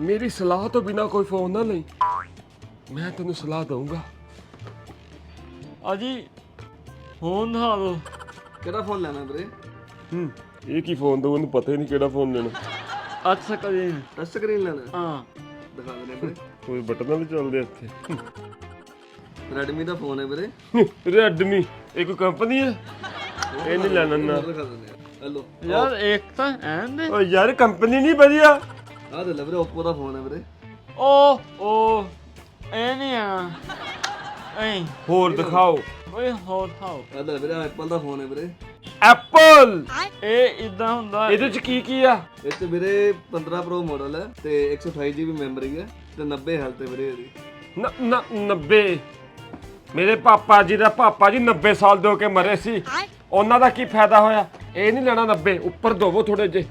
ਮੇਰੀ ਸਲਾਹ ਤੋਂ ਬਿਨਾ ਕੋਈ ਫੋਨ ਨਾ ਲਈ। ਮੈਂ ਤੈਨੂੰ ਸਲਾਹ ਦਊਂਗਾ। ਅਜੀ ਫੋਨ ਦਿਖਾ ਦੋ ਕਿਹੜਾ ਫੋਨ ਲੈਣਾ ਵੀਰੇ? ਹੂੰ ਇਹ ਕੀ ਫੋਨ ਦਊ? ਉਹਨੂੰ ਪਤਾ ਹੀ ਨਹੀਂ ਕਿਹੜਾ ਫੋਨ ਲੈਣਾ। ਅੱਛਾ ਕਰੀ ਟੱਚ ਸਕਰੀਨ ਲੈਣਾ? ਹਾਂ। ਦਿਖਾ ਦਿੰਦੇ ਵੀਰੇ। ਕੋਈ ਬਟਨਾਂ ਵੀ ਚੱਲਦੇ ਇੱਥੇ। ਰੈਡਮੀ ਦਾ ਫੋਨ ਹੈ ਵੀਰੇ। ਰੈਡਮੀ ਇਹ ਕੋਈ ਕੰਪਨੀ ਹੈ? ਇਹ ਨਹੀਂ ਲੈਣਾ ਨਾ। ਦਿਖਾ ਦਿੰਦੇ ਆ ਹੈਲੋ। ਯਾਰ ਇੱਕ ਤਾਂ ਦੇ। ਓ ਯਾਰ ਕੰਪਨੀ ਨਹੀਂ ਵਧੀਆ। ਆਹ ਦੇ ਲੈ ਵੀਰੇ Oppo ਦਾ ਫੋਨ ਹੈ ਵੀਰੇ। ਓ ਓ ਇਹ ਨਹੀਂ ਆ। ਐ। ਹੋਰ ਦਿਖਾਓ। ਓਏ ਹੋਰ ਖਾਓ ਆਹ ਦੇ ਵੀਰੇ ਐਪਲ ਦਾ ਫੋਨ ਹੈ ਵੀਰੇ। ਐਪਲ ਇਹ ਇਦਾਂ ਹੁੰਦਾ ਇਹਦੇ ਚ ਕੀ ਕੀ ਆ? ਇਹ 'ਚ ਵੀਰੇ 15 Pro ਮਾਡਲ ਹੈ ਤੇ 128 GB ਮੈਮਰੀ ਹੈ ਤੇ 90 ਹੈਲਥ ਹੈ ਵੀਰੇ ਇਹਦੀ। ਨ- ਨ- 90 ਮੇਰੇ ਪਾਪਾ ਜੀ ਦਾ ਪਾਪਾ ਜੀ 90 ਸਾਲ ਦੇ ਹੋ ਕੇ ਮਰੇ ਸੀ। ਉਹਨਾਂ ਦਾ ਕੀ ਫਾਇਦਾ ਹੋਇਆ? ਇਹ ਨਹੀਂ ਲੈਣਾ 90 ਉੱਪਰ ਦੋਵੋ ਥੋੜੇ ਜੇ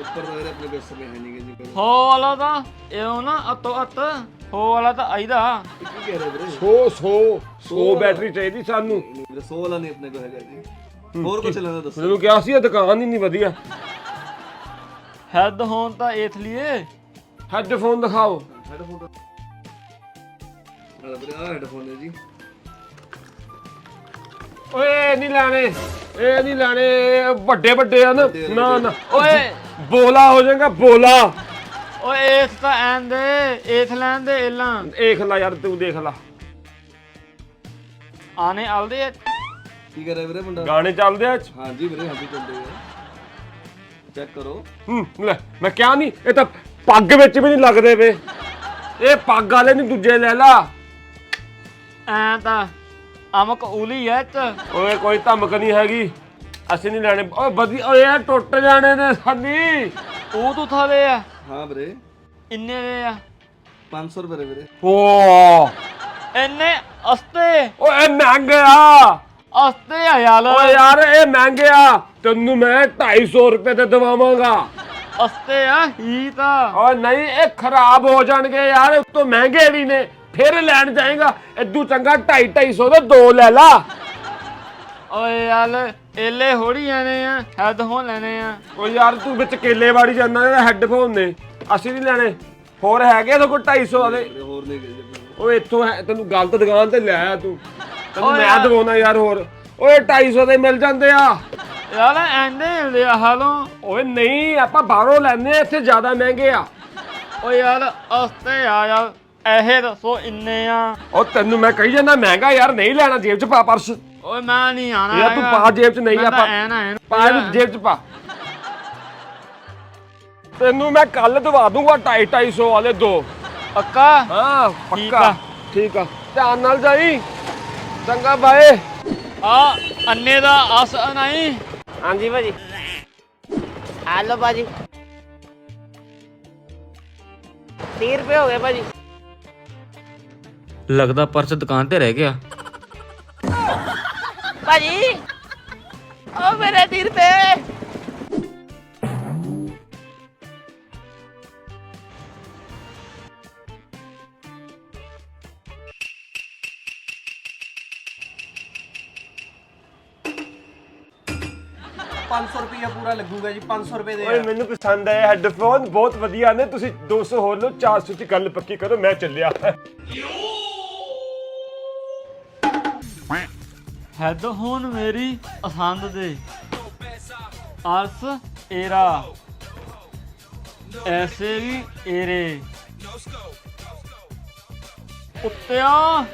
ਉੱਪਰ ਦਾ ਵੀਰੇ ਆਪਣੇ ਕੋਲ ਸਮੇਂ ਹੈ ਨਹੀਂ ਜੀ ਕੋਈ। ਹੋ ਵਾਲਾ ਤਾਂ ਇਹ ਨਾ ਅਤੋ ਅਤ ਹੋ ਵਾਲਾ ਤਾਂ ਆਈਦਾ। ਕੀ ਕਹਿ ਰਹੇ ਵੀਰੇ? 100 100 100 ਬੈਟਰੀ ਚਾਹੀਦੀ ਸਾਨੂੰ। ਵੀਰੇ 100 ਵਾਲਾ ਨਹੀਂ ਆਪਣੇ ਕੋਲ ਹੈਗਾ ਜੀ। ਹੋਰ ਕੁਝ ਲੈਣਾ ਦੱਸੋ? ਮੈਨੂੰ ਕਿਹਾ ਸੀ ਇਹ ਦੁਕਾਨ ਹੀ ਨਹੀਂ ਵਧੀਆ। ਹੈਡ ਹੋਣ ਤਾਂ ਏਥ ਲਈਏ ਹੈੱਡਫੋਨ ਦਿਖਾਓ। ਹੈਡਫੋਨ ਦਾ ਆਹ ਵੀਰੇ ਆਹ ਹੈਡਫੋਨ ਹੈ ਜੀ। ਓਏ ਨਹੀਂ ਲੈਣੇ। ਇਹ ਨਹੀਂ ਲੈਣੇ ਇਹ ਵੱਡੇ ਵੱਡੇ ਆ ਨਾ ਨਾ ਨਾ। ਓਏ ਬੋਲਾ ਹੋ ਜਾਏਗਾ ਬੋਲਾ। ਓਏ ਏਥ ਤਾਂ ਐਨ ਦੇ ਏਥ ਲੈਣ ਦੇ ਇਲਾਂ। ਦੇਖ ਲੈ ਯਾਰ ਤੂੰ ਦੇਖ ਲੈ। ਆਨੇ ਆਲਦੇ ਆ। ਕੀ ਕਰ ਰਿਹਾ ਵੀਰੇ ਮੁੰਡਾ? ਗਾਣੇ ਚੱਲਦੇ ਆ ਅੱਜ। ਹਾਂਜੀ ਵੀਰੇ ਹਾਂਜੀ ਚੱਲਦੇ ਆ। ਚੈੱਕ ਕਰੋ। ਹੂੰ ਲੈ ਮੈਂ ਕਿਹਾ ਨਹੀਂ ਇਹ ਤਾਂ ਪੱਗ ਵਿੱਚ ਵੀ ਨਹੀਂ ਲੱਗਦੇ ਵੇ। ਇਹ ਪੱਗ ਵਾਲੇ ਨਹੀਂ ਦੂਜੇ ਲੈ ਲਾ। ਐ ਤਾਂ ਅਮਕ ਉਲੀ ਐ ਚ ਓਏ ਕੋਈ ਧਮਕ ਨਹੀਂ ਹੈਗੀ। ਅਸੀਂ ਨਹੀਂ ਲੈਣੇ। ਓਏ ਵਧੀਆ ਓਏ ਇਹ ਟੁੱਟ ਜਾਣੇ ਨੇ ਸਾਡੀ। ਉਹ ਤੋਂ ਥਾਲੇ ਆ। ਹਾਂ ਵੀਰੇ। ਇੰਨੇ ਦੇ ਆ। 500 ਰੁਪਏ ਦੇ ਵੀਰੇ। ਓ। ਇੰਨੇ ਅਸਤੇ। ਓਏ ਇਹ ਮਹਿੰਗੇ ਆ। ਅਸਤੇ ਆ ਯਾਰ। ਓਏ ਯਾਰ ਇਹ ਮਹਿੰਗੇ ਆ। ਤੈਨੂੰ ਮੈਂ 250 ਰੁਪਏ ਤੇ ਦਵਾਵਾਂਗਾ। ਅਸਤੇ ਆ ਹੀ ਤਾਂ। ਓਏ ਨਹੀਂ ਇਹ ਖਰਾਬ ਹੋ ਜਾਣਗੇ ਯਾਰ ਉਤੋਂ ਮਹਿੰਗੇ ਵੀ ਨੇ। ਫਿਰ ਲੈਣ ਜਾਏਗਾ। ਇਦੂ ਚੰਗਾ 2.5 250 ਦੇ ਦੋ ਲੈ ਲਾ। ਓਏ ਯਾਰ ਏਲੇ ਹੋੜੀ ਜਾਣੇ ਆ ਹੈਡਫੋਨ ਲੈਣੇ ਆ। ਓ ਯਾਰ ਤੂੰ ਵਿੱਚ ਕੇਲੇ ਵਾੜੀ ਜਾਂਦਾ ਇਹਦਾ ਹੈੱਡਫੋਨ ਨੇ ਅਸੀਂ ਨਹੀਂ ਲੈਣੇ। ਹੋਰ ਹੈਗੇ ਇਹਦੇ ਕੋਲ 250 ਵਾਲੇ? ਹੋਰ ਨਹੀਂ ਗਏ। ਓਏ ਇੱਥੋਂ ਹੈ ਤੈਨੂੰ ਗਲਤ ਦੁਕਾਨ ਤੇ ਲੈ ਆਇਆ ਤੂੰ। ਤੈਨੂੰ ਓਏ ਮੈਂ ਯਾਰ। ਦਵਾਉਣਾ ਯਾਰ ਹੋਰ। ਓਏ 250 ਦੇ ਮਿਲ ਜਾਂਦੇ ਆ। ਯਾਰ ਐਂਦੇ ਲਿਆ ਹਾਲੋਂ। ਓਏ ਨਹੀਂ ਆਪਾਂ ਬਾਹਰੋਂ ਲੈਣੇ ਆ ਇੱਥੇ ਜ਼ਿਆਦਾ ਮਹਿੰਗੇ ਆ। ਓ ਯਾਰ ਅਸਤੇ ਆ ਯਾਰ ਇਹ ਦੱਸੋ ਇੰਨੇ ਆ। ਓ ਤੈਨੂੰ ਮੈਂ ਕਹੀ ਜਾਂਦਾ ਮਹਿੰਗਾ ਯਾਰ ਨਹੀਂ ਲੈਣਾ ਜੇਬ 'ਚ ਪਾ ਪਰਸ। ਓਏ ਮੈਂ ਨਹੀਂ ਆਣਾ ਯਾਰ ਤੂੰ ਪਾ ਜੇਬ 'ਚ ਨਹੀਂ ਆਪਾਂ ਐ ਨਾ ਪਾ ਇਹਨੂੰ ਜੇਬ 'ਚ ਪਾ। ਤੈਨੂੰ ਮੈਂ ਕੱਲ ਦਵਾ ਦੂੰਗਾ 2.5 250 ਵਾਲੇ ਦੋ। ਪੱਕਾ? ਹਾਂ ਠੀਕ ਪੱਕਾ। ਆ। ਠੀਕ ਆ। ਧਿਆਨ ਨਾਲ ਜਾਈ। ਚੰਗਾ ਬਾਏ। ਆ ਅੰਨੇ ਦਾ ਅਸ ਨਹੀਂ ਹਾਂਜੀ ਭਾਜੀ। ਹੈਲੋ ਭਾਜੀ। 30 ਰੁਪਏ ਹੋ ਗਏ ਭਾਜੀ। ਲੱਗਦਾ ਪਰਸ ਦੁਕਾਨ ਤੇ ਰਹਿ ਗਿਆ। ਭਾਜੀ। ਉਹ ਮੇਰੇ 30 ਰੁਪਏ ਓਏ ਮੈਨੂੰ ਪਸੰਦ ਆਇਆ ਹੈੱਡਫੋਨ ਬਹੁਤ ਵਧੀਆ ਨੇ। ਤੁਸੀਂ 200 ਹੋਰ ਲਓ 400 ਚ ਗੱਲ ਪੱਕੀ ਕਰੋ ਮੈਂ ਚੱਲਿਆ। ਹੈਡਫੋਨ ਮੇਰੀ ਪਸੰਦ ਦੇ। ਅਰਸ ਏਰਾ। ਐਸੇ ਵੀ ਏਰੇ। ਉੱਤਿਆ।